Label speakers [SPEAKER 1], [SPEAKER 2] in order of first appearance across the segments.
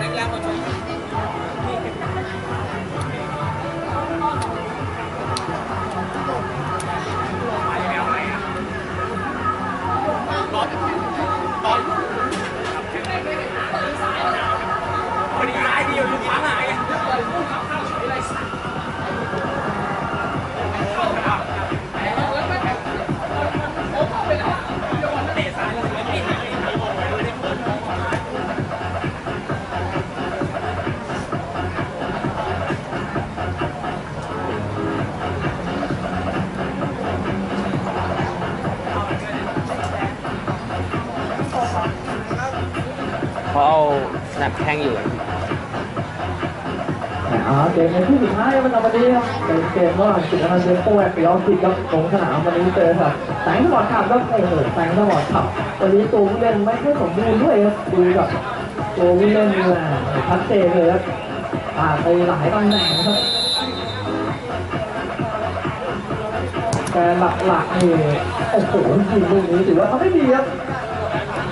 [SPEAKER 1] đánh lem vào chỗ ร้อนร้อนพอดีร้ายเดีย
[SPEAKER 2] เขาเอาสแนปแทงอยู่
[SPEAKER 3] อ่าเกมในที่สุดท้ายมันเอาวันนี้ครับเป็นเกมว่าสิงห์นันเดนโป้แอนด์ปิออฟฟิศครับลงสนามวันนี้เจอครับแสงสปอร์ตขับครับโอ้โหแสงสปอร์ตขับวันนี้ตัวผู้เล่นไม่ค่อยสมบูรณ์ด้วยครับดูกับตัวผู้เล่นนี่แหละชัดเจนเลยครับผ่านไปหลายตำแหน่งครับแต่หลักๆนี่โอ้โหจริงลูกนี้ถือว่าเขาไม่ดีครับ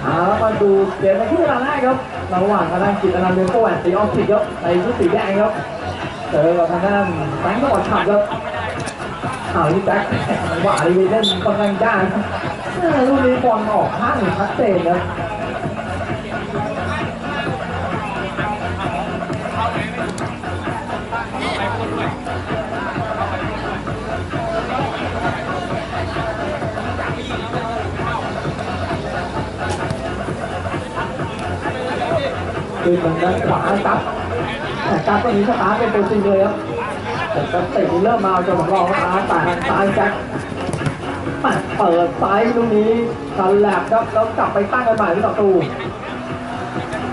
[SPEAKER 3] เอามาดูเกมในที่เวลาแรกครับระหว่างทางด้านกิตอนันต์เดนโกแหวนตีออฟผิดครับในชุดสีแดงครับเจอกับทางด้านแบงค์ก็อดขัดครับอ้าวนี่แจ็คหวาดีเล่นค่อนข้างยากครับเออลูกนี้บอลออกข้างชัดเจนครับ คือทางด้านขวาครับแต่การตัวนี้สตาร์เป็นตัวจริงเลยครับแต่ก็เตะเริ่มมาจนผมรองอาร์ตแต่ทางซ้ายแจ็คเปิดซ้ายลูกนี้สลับครับแล้วกลับไปตั้งกันใหม่ที่ประตู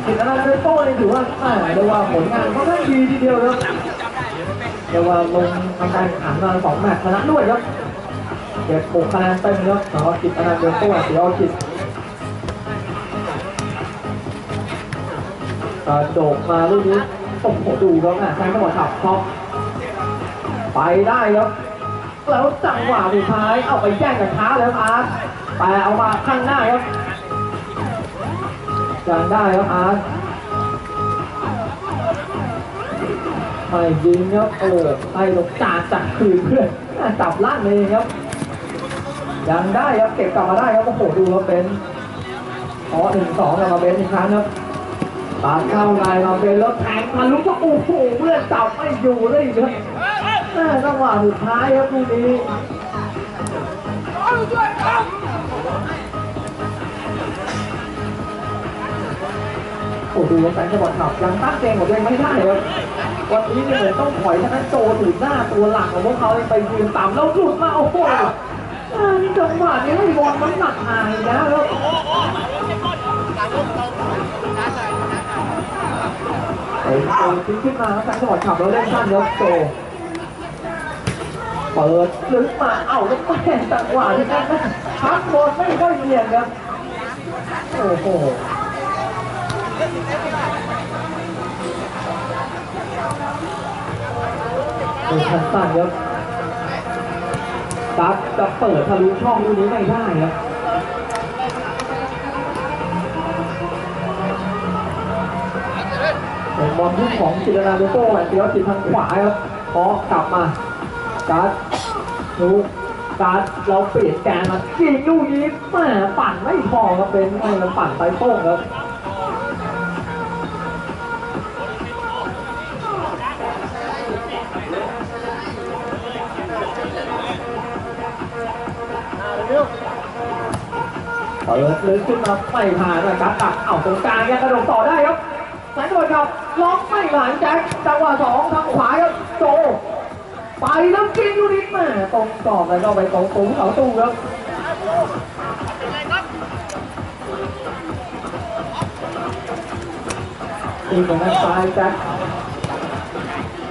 [SPEAKER 3] สิทธิ์อนันต์เดโต้นี่ถือว่าแหม่เรียกว่าผลงานค่อนข้งดีทีเดียวครับเรียกว่าลงทำการขันมาสองแมตช์ชนะด้วยครับเก็บหกคะแนนเต็มครับสำหรับสิทธิ์นันต์เดโต้เสียอคิด กระโดดมาลูกนี้โอ้โหดูครับอะแซงจังหวะขับท็อปไปได้ครับแล้วจังหวะสุดท้ายเอาไปแย่งกับช้าแล้วอาร์ตแต่เอามาข้างหน้าครับยังได้ครับอาร์ตไม่ยิงครับโอ้ไอ้ลงจาจากคืนเพื่อนจับล่างเองครับยังได้ครับเก็บกลับมาได้ครับโอ้โหดูครับเป็นอ๋อหนึ่งสองกลับมาเป็นอีกครั้งครับ ปาดเข้าในมาเป็นแล้วแทงทะลุก็โอ้โหเพื่อนจับไม่อยู่ได้อีกครับแม่จังหวะสุดท้ายครับลูกนี้โอ้โหแฟนจังหวะขับยังตั้งเกมของตัวเองไม่ได้ครับวันนี้เนี่ยเหมือนต้องถอยทั้งนั้นโจถือหน้าตัวหลักของพวกเขาไปยืนต่ำแล้วหลุดมาโอ้โหนี่จังหวะนี้ให้บอลมันหนักหางอีกแล้ว ครับไอ้โจทิ้งขึ้นมาแล้วแฟนจังหวะขับแล้วเล่นสั้นครับโจเปิดลึกมาเอ้าแล้วแม่จังหวะที่นั่นนะพักบอลไม่ค่อยเนียนครับโอ้โหดูสั้นครับตัดจะเปิดทะลุช่องลูกนี้ไม่ได้ครับ บอลทุกของจิตรนาโดโต้แหวนเตียวจิตทางขวาครับเพาะกลับมาการ์ดดูการ์ดเราเปลี่ยนแกนมายิงลูกนี้แม่ปั่นไม่พอครับเป็นไม่มันปั่นไปโป้งครับเปิดลึกขึ้นมาไม่ผ่านนะการ์ดตัดเอ้าตรงกลางยังกระโดดต่อได้ครับแสนโดดครับ ล็อกไม่ผ่านแจ็คจังหวะสองทางขวาครับโจไปแล้วกินยูนิตแม่ตรงกรอบแล้วก็ไปตรงตรงเสาตู้ครับตีของด้านซ้ายแจ็ค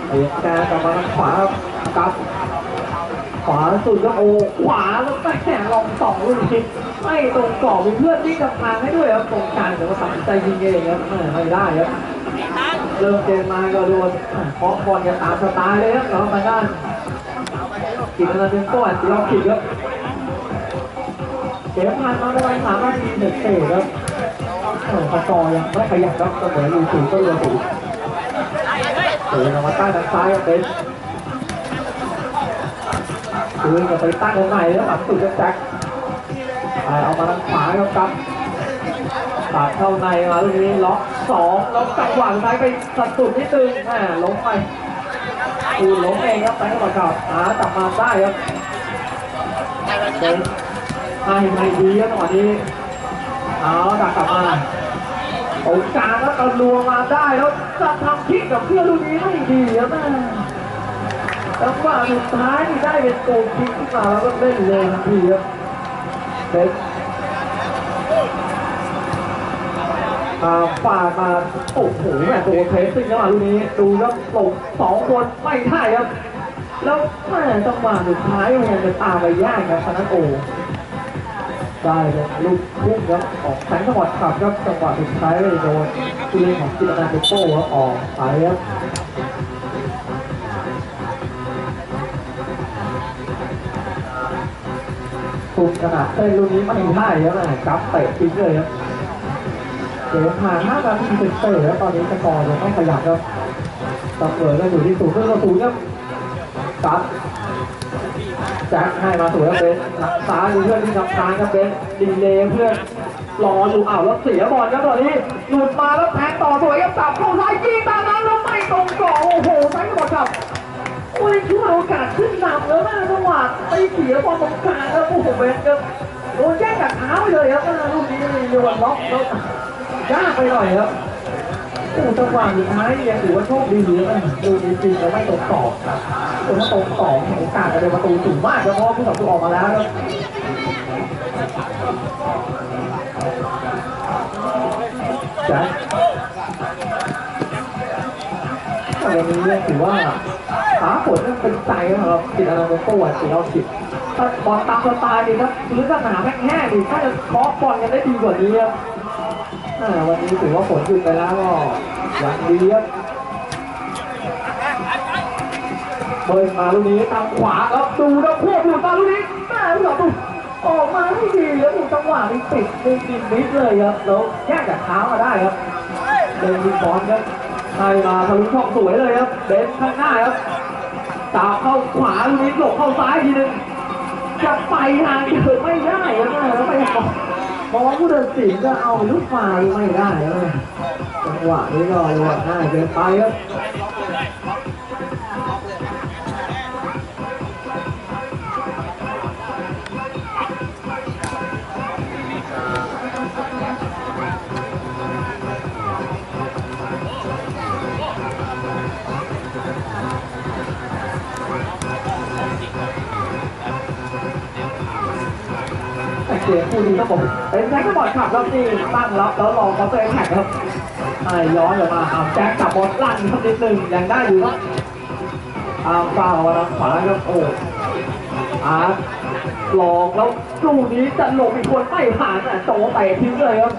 [SPEAKER 3] เอียงแกกลับมาทางขวาครับ ขวาสุดก็โอ้ขวาแล้วแม่ลองสองลูกนี้ไม่ตรงกรอบมีเพื่อนที่กำทางให้ด้วยครับตรงกลางแต่ว่าตัดใจยิงเองครับไม่ได้ครับ เริ่มเกมมาก็โดนเคาะบอลกันตามสไตล์เลยครับแล้วทางด้านกินนาทีก่อนเราผิดครับเกมผ่านมาประมาณสามนาทีเสร็จๆครับโอ้สกอยังไม่ขยับครับก็เหมือนลูสูก็เรือสูเดินออมาใต้ทางซ้ายเป็นคืนกับไปตั้งตรงไหนแล้วหลังสุดครับแจ็คเอามาทางขวาครับครับตัดเข้าในมาลูกนี้ล็อก สองแล้วจังหวะสุดท้ายไปสัดสุดนิดนึงแหมล้มไปคูล้มเองครับไปก่อนครับหาจับมาได้ครับเป็นให้ไม่ดีครับจังหวะนี้เอาดักกลับมาตรงกลางแล้วก็ลวงมาได้แล้วจะทำคิกกับเพื่อนลูกนี้ไม่ดีครับแม่แล้วว่าสุดท้ายนี่ได้เป็นโกลคิกขึ้นมาแล้วก็เล่นเลยทีครับเด็ก มาฝาดมาโอ้โหแม่ตัวเพรสซิ่งเข้ามาลูกนี้ดูครับหลงสองคนไม่ได้ครับ แล้วแม่จังหวะสุดท้ายมันจะตามไปยากครับชนะโอได้เลยลูกพุ่งครับออกแสงจังหวัดขับครับจังหวะสุดท้ายเลยโดนผู้เล่นของจิตรนาเปโป้ครับออกไปครับคุมขนาดเต้นลูกนี้ไม่ได้ครับแม่จับเตะทิ้งเลยครับ เดี๋ยวผ่านห้านาทีเป็นเตะแล้วตอนนี้สกอร์ยังต้องขยับครับตำเนิก็อยู่ที่ศูนย์เรื่องศูนย์ครับตัดแจ็คให้มาสวยครับเบนหลังซ้ายเพื่อนที่ทำซ้ายครับเบนดีเลเพื่อนรออยู่อ้าวแล้วเสียบอลครับตอนนี้หลุดมาแล้วแทงต่อสวยครับจับเข้าซ้ายยิงตานั้นแล้วไม่ตรงกรอบโอ้โหซ้ายกระบอกครับโอ้ยช่วยโอกาสขึ้นนำแล้วนะจังหวะตีเสียบอลตรงกลางแล้วโอ้โหเบนครับโดนแย่งจากเท้าไปเลยครับลูกนี้โยนล็อกแล้ว ยากไปหน่อยครับโอ้จังหวะสุดท้ายยังถือว่าโชคดีหรือยู่นดูดีจริงแล้วไม่ตรงกรอครับผมว่าตรงสองโอกาสจะเป็นประตูสูงมากครับเพราะผู้ต่อสู้ออกมาแล้วครับจ้ะวันนี้เนี่ยถือว่าฟ้าฝนเนี่ยเป็นใจครับติดอนาคตตัวสีเราสิบถ้าบอลตามสไตล์ดีครับหรือสนามแห้งๆดีถ้าจะเคาะบอลกันได้ดีกว่านี้ครับ วันนี้ถือว่าฝนหยุดไปแล้วก็อย่างดีครับเบิร์นมาลูกนี้ทางขวาแล้วดูแล้วพวกดูตาลูกนี้แม่ผู้ต่อออกมาไม่ดีแล้วดูจังหวะนี้ติดดึงดินมิดเลยครับแล้วแยกจากเท้ามาได้ครับเดินยิงบอลครับให้มาทะลุช่องสวยเลยครับเบนข้างหน้าครับตามเข้าขวาลูกนี้หลบเข้าซ้ายทีนึงจะไปทางเดินไม่ได้ครับแม่แล้ว ไปมองมองผู้ตัดสินก็เอาลูกมาไม่ได้ครับจังหวะนี้ก็เลวดหน้าเกินไปครับ เกมคู่นี้ต้องบอกเป็นแจ็คก็บอลขับแล้วนี่ตั้งรับแล้วรอเขาตัวเองแข่งครับไอ้ย้อนออกมาเอาแจ็คกับบอลลั่นครับนิดนึงยังได้อยู่ครับอาฟาวมาทางขวาครับโอ้อาร์ตลองแล้วลูกนี้จะหลบอีกคนไม่ผ่านอะโตเตะทิ้งเลยครับ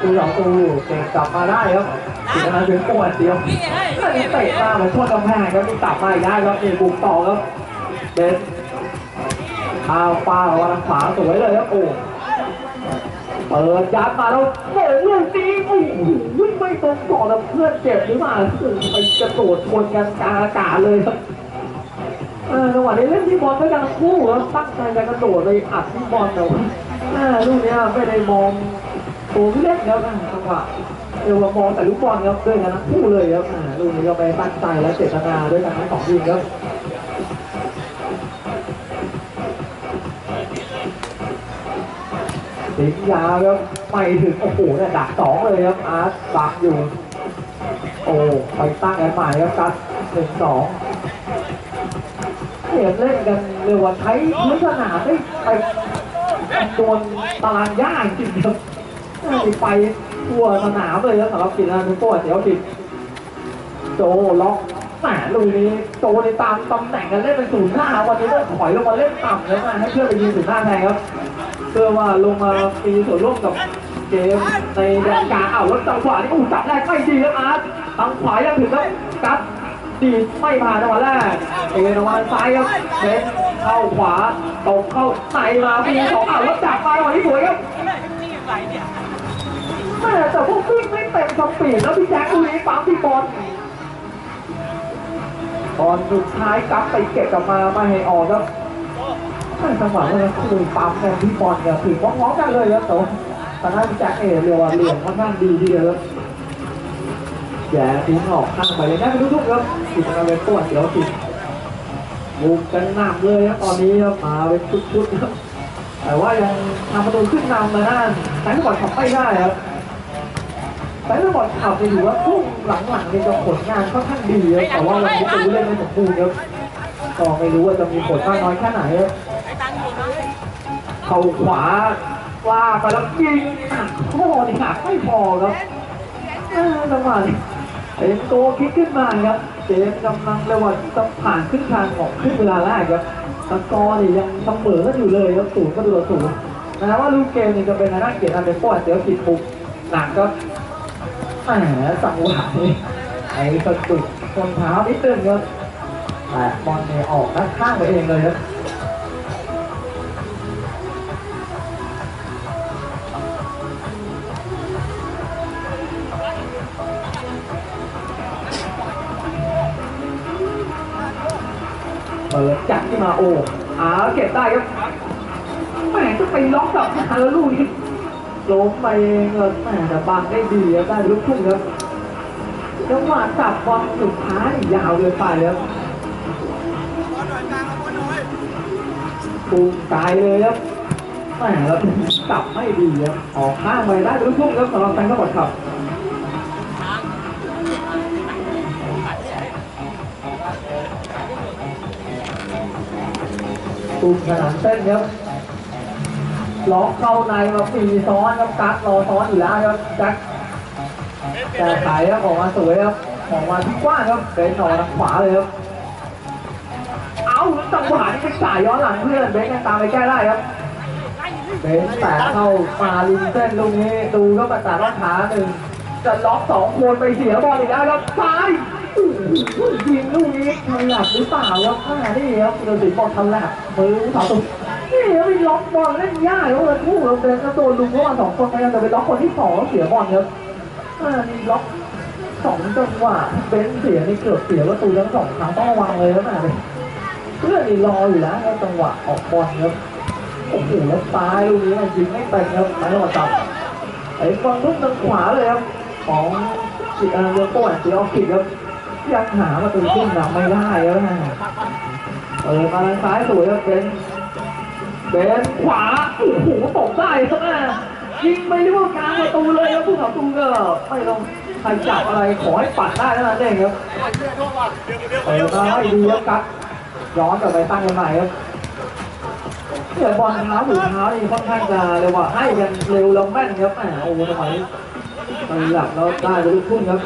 [SPEAKER 3] ตูสองตูเก่งกลับมาได้ครับถึงนาถึงปวดเดียวนั่นเตะมาเหมือนชนกำแพงครับนี่กลับมาอีกได้ครับนี่บุกต่อครับเบน อ้าวป้าออกมางขวาสวยเลยครับโอ้เปิดยัดมาแล้วโอ้ลูกนี้โอ้โหไม่ตรงต่อแล้วเพื่อนเจ็บหรือเปล่าไปกระโดดชนกันกลางอากาศเลยครับจังหวะนี้เล่นที่บอลด้วยกันทั้งคู่แล้วตั้งใจจะกระโดดเลยอัดที่บอลแต่ว่าลูกเนี้ยไม่ได้มองตัวผู้เล่นครับอะจังหวะเอวมองแต่ลูกบอลครับด้วยกันทั้งคู่เลยครับลูกนี้ก็ไปตั้งใจและเจตนาด้วยกันทั้งสองทีมครับ สิงยาวครับไม่ถึงโอ้โหเนี่ยดักสองเลยครับอาร์ตดักอยู่ โอ้ไปตั้งกันใหม่ครับกัดหนึ่งสองเห็นเล่นกันเรียกว่าใช้พื้นสนามได้ไปโดนตารางหญ้าจริงๆครับไปทั่วสนามเลยครับสำหรับกินนะทุกตัวเดี๋ยวกินโจล็อกแหมลุยนี้โจในตามตำแหน่งกันเล่นเป็นศูนย์หน้าวันนี้ต้องถอยลงมาเล่นต่ำเลยนะให้เพื่อนไปยืนศูนย์หน้าแทนครับ เพื่อว่าลงมามีส่วนร่วมกับเกมในแดนกลางอ้าวแล้วจังหวะนี้อู้จับได้ไม่ดีครับอาร์ตทางขวายังถึงแล้วกัดดีไม่ผ่านจังหวะแรกเอเนวันซ้ายครับเบนเข้าขวาตกเข้าในมาปีสองอ้าวแล้วจับมาจังหวะนี้สวยครับแม่แต่พวกวิ่งไม่เต็มสปีดแล้วพี่แจ็คดูนี้ปั๊มที่บอลบอลสุดท้ายกลับไปเก็บกลับมาไม่ให้ออกครับ จังหวะเลยคุยปั๊มแทนพี่บอลเนี่ยถือว่าง้อกันเลยครับแต่ว่าตอนนั้นพี่แจ็คเอเรียวเหลี่ยมค่อนข้างดีทีเดียวครับแย่ทิ้งออกข้างไปเลยได้ไปทุกๆครับติดมาเป็นปวดเดี๋ยวติดบุกกันหนักเลยครับตอนนี้ครับมาเป็นชุดๆครับแต่ว่ายังทำประตูขึ้นนำมาได้แต่ถ้าบอลขับไม่ได้ครับแต่ถ้าบอลขับไปอยู่ว่าพุ่งหลังๆนี่จะผลงานค่อนข้างดีครับแต่ว่าวันนี้ประตูเล่นไม่สมบูรณ์ครับก็ไม่รู้ว่าจะมีผลมากน้อยแค่ไหนครับ เข้าขวาว่าไปแล้วยิงหักข้อนี่หักไม่พอครับเออจังหวะนี้เป็นโกคิดขึ้นมาครับเจมกำลังรียกว่าจะผ่านขึ้นทางของขึ้นเวลาแรกครับสกอนี่ยังเสมอกันอยู่เลยครับศูนย์ก็ดูศูนย์นะว่าลูกเกมนี่จะเป็นทางด้าเกียรติอันเดอร์ฟอร์ดเดี๋ยวผิดปุกหนักก็แหมจังหวะนี้ไอ้สะดุดคนเท้านิดนึงครับแต่บอลเนี่ยออกด้านข้างไปเองเลยครับ เปิดจัดขึ้นมาโอ้อาเก็บได้ครับแหมจะไปล็อกกับทางแล้วลูกนี้ล้มไปเองเลยแหมแต่บังได้ดีครับได้ลูกทุ่งครับจังหวะจับบอลสุดท้ายยาวเลยไปเลยครับปูตายเลยครับแหมแล้วจับไม่ดีครับออกข้างไปได้ลูกทุ่งครับสำหรับแฟนก็บอดขับ ตุ่มขนาดเส้นครับล็อกเข้าในมาปีซ้อนครับกักรอซ้อนอยู่แล้วครับกักแก้ไขครับออกมาสวยครับออกมาที่กว้างครับเป็นหนอทางขวาเลยครับเอาจังหวะนี้ไปจ่ายย้อนหลังเพื่อนเบนยังตามไปแก้ได้ครับเบนแต่เข้ามาลินเส้นลูกนี้ดูครับมาแต่รอบขาหนึ่งจะล็อกสองคนไปเสียบอลอีกแล้วครับซ้าย ยิงลูกนี้ทำหลับหรือเปล่าครับอ่านี่ครับเราถึงบอลทำหลับมือเสาวตุ้มนี่ครับไปล็อกบอลเล่นยากแล้วเลยคู่เราเดินกระโดดลุงเข้ามาสองคนพยายามจะไปล็อกคนที่สองเสียบอลครับอ่านี่ล็อกสองจังหวะเบนเสียนี่เกือบเสียประตูทั้งสองครั้งต้องระวังเลยครับอะเพื่อนนี่รออยู่แล้วจังหวะออกบอลครับโอ้โหแล้วซ้ายลูกนี้ยิงไม่เป็นครับซ้ายจังหวะจับไอ้ฟังลูกทางขวาเลยครับของจิตอาเรโป้แอนติออฟคิดครับ ยังหาประตูขึ้นนำไม่ได้ครับเปิดมาทางซ้ายสวยครับเบนเบนขวาโอ้โหตกได้ครับแม่ยิงไปที่ว่ากลางประตูเลยครับผู้ต่อตูก็ไม่ต้องใครจับอะไรขอให้ปัดได้เท่านั้นเองครับเปิดมาให้ดีครับกัดย้อนกลับไปตั้งกันใหม่ครับเนี่ยบอลเท้าถือเท้านี่ค่อนข้างจะเรียกว่าให้กันเร็วแล้วแม่นครับแหมโอ้โหทำไมไปหลับแล้วได้ไปลูกทุ่งครับ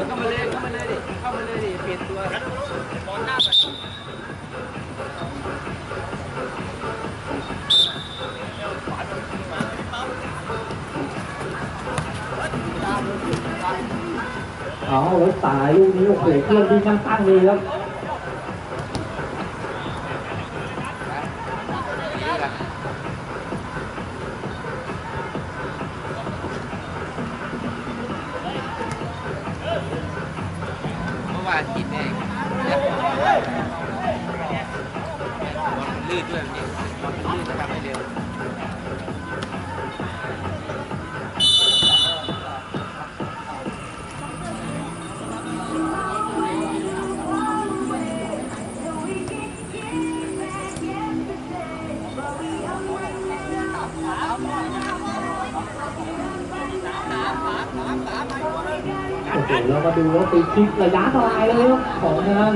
[SPEAKER 2] เอา
[SPEAKER 3] แล้วสายลูกนี้โอ้โหเครื่องที่ตั้งตั้งเลยครับ
[SPEAKER 2] เมื่อวานกินเองลื่นด้วยเนี่ยมันลื่นจะทำให้เร็ว
[SPEAKER 3] หแล้วมาดูว่าตีคิกระยะทลายเลยครับของทางด้น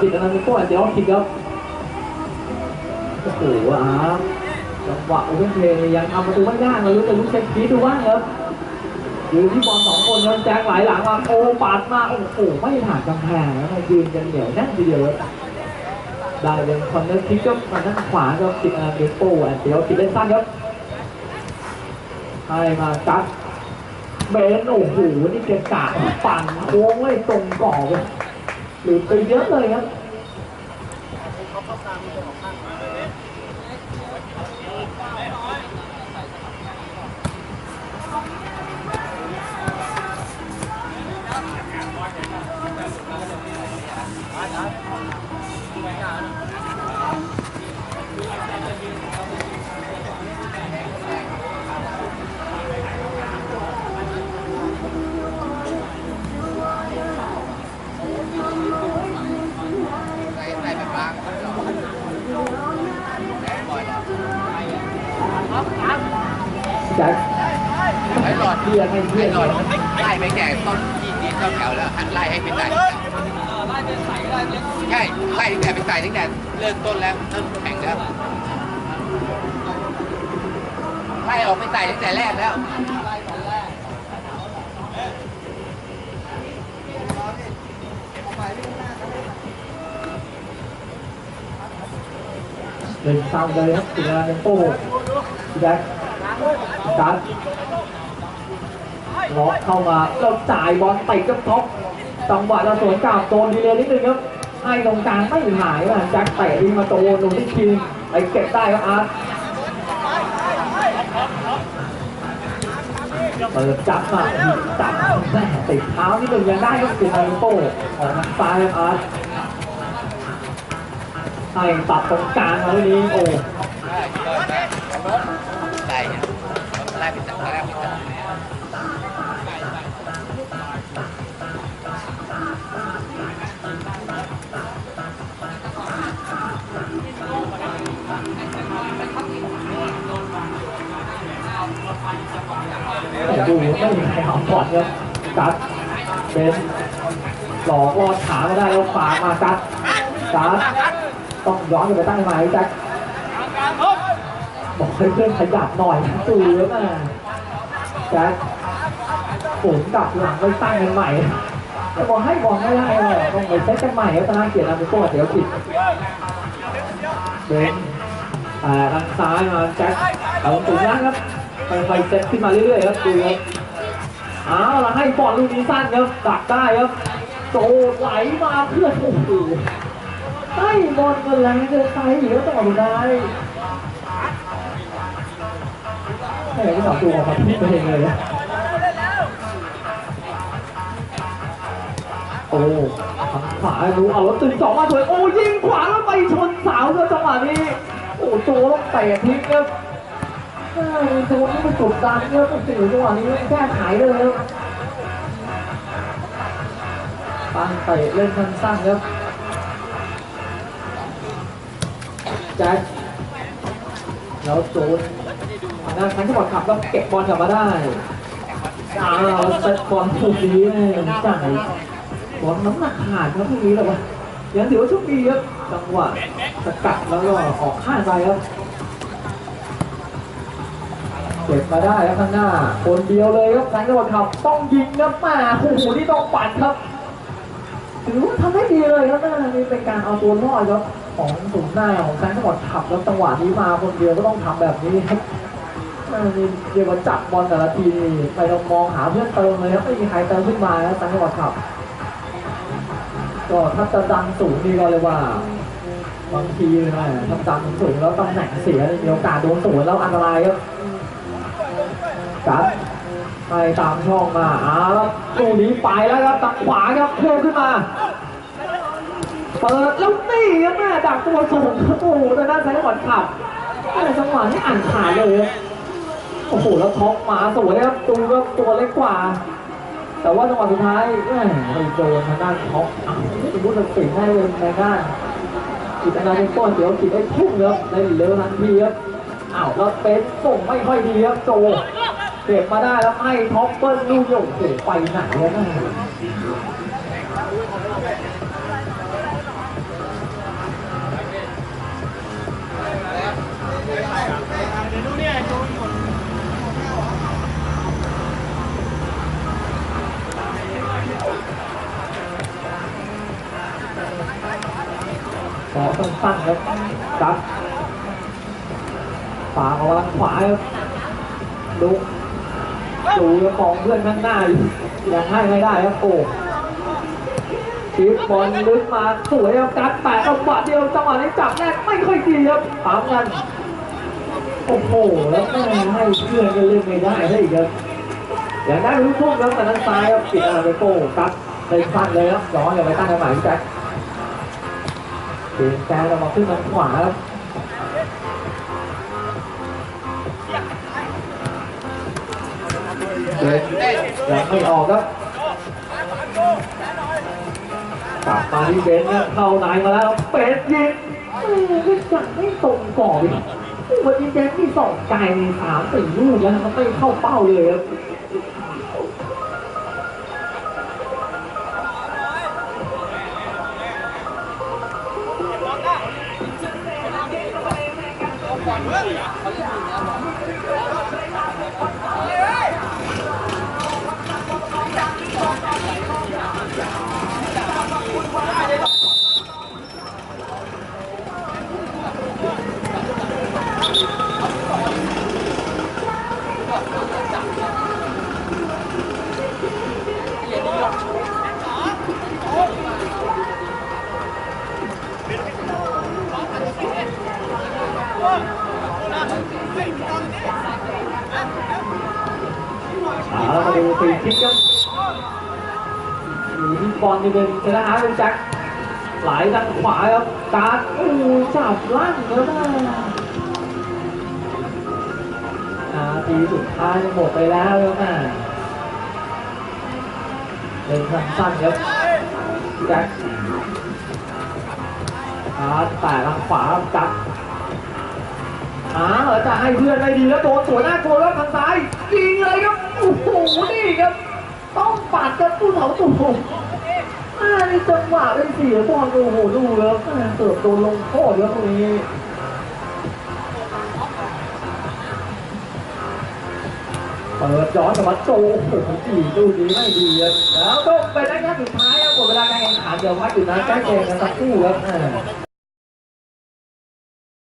[SPEAKER 3] จิตอนันต์โก้เดี๋ยวคิกครับโอ้โหอะจังหวะโอเพ่นเพย์ยังทำประตูไม่ได้มาลุ้นแต่ลุ้นเช็คคีดูบ้างครับยืนที่บอลสองคนครับแจ็คไหลหลังมาโอ้ปาดมาโอ้โหไม่ผ่านกำแพงแล้วมายืนกันเหนียวแน่นทีเดียวได้เป็นคอนเนอร์คิกก็มาด้านขวาครับจิตอนันต์โก้เดี๋ยวคิกเล่นสั้นครับให้มาจัด เบนโอ้โหนี่เกกะปั่นโค้งเลยตรงก่อเลยหรือไปเยอะเลยครับ ให้เพีย
[SPEAKER 4] ไอ้
[SPEAKER 3] ร์
[SPEAKER 4] หลอดไล่ไปแก่ต้นที่นี้ต้นแถวแล้วหันไล่ให้เป็นไต่ใช่ไล่ตั้งแต่เป็นไต่ตั้งแต่เริ่มต้นแล้วต้นแข่งแล้วไล่ออกไปไต่ตั้งแต่แรกแล้ว
[SPEAKER 3] เดินซ้ำเลยครับสิงห์เป็นโป้แจ็คกา รดล็อเข้ามาแล้วจ่ายบอลเตะกับท็อปจังหวะเราสวนกลับโดนดีเลยนิดนึงครับให้ตรงกลางไม่หายว่ะแจ็คเตะดีมาโตหนุ่มที่คิวไปเก็บได้ครับอาร์ตเปิดจับมาจับแม่ติดเท้านิดนึงยังได้ครับสิงห์เป็นโป้ออกทางซ้ายครับอาร์ตให้ตัดตรงกลางมาทีนี้โอ้ ดูไม่มีใครเอาก่อนครับกัดเป็นหลอกลอดขาไม่ได้แล้วฝามากัดกัดต้องย้อนกลับไปตั้งใหม่แจ็คบอกให้เพื่อนขยับหน่อยตูแล้วนะแจ็คผมกลับหลังไปตั้งกันใหม่บอกให้บอลไม่ได้เลยต้องไปเซตกันใหม่แล้วตอนนั้นเกียรติอาร์มิโก้เดี๋ยวผิดเบนอ่าทางซ้ายมาแจ็คเอาตูล่างครับ ค่อยๆเซตขึ้นมาเรื่อยๆครับดูครับเอาละให้บอลลูกนี้สั้นครับดักได้ครับโจไหลมาเพื่อนโอ้โหให้บอลกันแรงเกินไปอีกแล้วต่อได้แม่ที่สองตัวออกมาพิ้ไปเองเลยนะโอ้ทาขวาดูเอาแล้วตึงสองมาสวยโอ้ยิงขวาแล้วไปชนเสาครับจังหวะนี้โอ้โจต้องเตะทิ้งครับ เออโดนนี่มันกดดันเยอะต้องสื่อจังหวะนี้แก้ไขเลยครับปังเตะเล่นสั้นครับแจ็คแล้วโจนทางด้านทั้งจังหวะขับแล้วเก็บบอลกลับมาได้อ้าวเซตบอลถูกดีเลยจ่ายบอลน้ำหนักขาดครับพวกนี้และวะยังถือว่าโชคดีครับจังหวะสกัดแล้วก็ออกข้างไปครับ ก็บมาได้ครับข้างหน้า คนเดียวเลยครับแสงจังหวัดขับต้องยิงครับม่โอ้โหนี่ต้องปัดครับถือว่าทำได้ดีเลยครับน่านี่เป็นการเอาตัวรอดครับของสุนหน้าของแสงจังหวัดขับแล้วจังหวะนี้มาคนเดียวก็ต้องทำแบบนี้ครับแม่นี่เรียวจับบอลแต่ละทีนี่ไปต้องมองหาเพื่อนเติมเลยครับไม่มีใครเติมขึ้นมาแล้วแสงจังหวัดขับ ก็ถ้าจะดังสูงนี่ก็เลยว่าบางทีนะถ้าดังสูงแล้วตำแหน่งเสียมีโอกาสโดนสวนแล้วอันตรายครับ กัดไปตามช่องมาอ้าวแล้วลูนี้ไปแล้วครับตักขวาครับเพิ่มขึ้นมา เปิดแล้วนี่ครับแม่ดักตัวสูงครับโอ้โหแต่ด้านซ้ายก่อนขับแม่จังหวะนี้อ่านขาเลยโอ้โหแล้วท็อปมาสวยครับดูครับตัวเล็กกว่า แต่ว่าจังหวะสุดท้ายแม่ไปโดนทางด้านท็อปอ้าวสมมติเราติดให้เลยในด้านกิตนาเป็นก้นเดี๋ยวกิดได้ทุ่งครับในเร็วทันทีครับอ้าวแล้วเป็นส่งไม่ค่อยดีครับโจ เก็บมาได้แล้วให้ท็อปเปิ้ลลูกโยกโอ้โหไปไหนแล้วนะขอสั้นๆครับกัดฝากเอาไว้ขวาครับ จะมองเพื่อนข้างหน้าอยู่ยังให้ไม่ได้ครับโอ้ชิปบอลลึกมาสวยครับกัดแปะจังหวะเดียวจังหวะนี้จับแรกไม่ค่อยดีครับถามกันโอ้โหแล้วแม่ให้เพื่อนก็เล่นไม่ได้ได้อีกครับอย่างได้รู้พวกครับแต่นั้นซ้ายครับปิดอาร์เบโก้กัดเล่นสั้นเลยครับย้อนกลับไปตั้งกันใหม่พี่แจ็คเปลี่ยนแปลงเรามาขึ้นทางขวาครับ เลยยังไม่ออกครับกลับมาที่เบนเข้าในมาแล้วเป็ดยิงไม่จังไม่ตรงก่อนวันนี้เบนมีสองไกลในสามสี่ลูกแล้วมันไม่เข้าเป้าเลยครับ จับลั่นแล้วนะนาทีสุดท้ายหมดไปแล้วแล้วนะเล่นสั้นๆครับแจ็คกาแต่ทางขวาจับอ่าเหรอจะให้เพื่อนได้ดีแล้วโดนสวนหน้ากลัวแล้วทางซ้ายยิงเลยครับ โอ้โห นี่ครับ ต้องปัดกับตู้เขาตู้ อาในจังหวะเป็นเสียบอลโอ้โหดูแล้วอ่าเติบโดนลงโทษแล้วตรงนี้เปิดย้อนกลับมาโจโอ้โหจีดูดีไม่ดีครับแล้วก็เป็นนัดสุดท้ายครับหมดเวลาการแข่งขันเดี๋ยวพักอยู่นะใกล้เกมกันสักครู่ครับ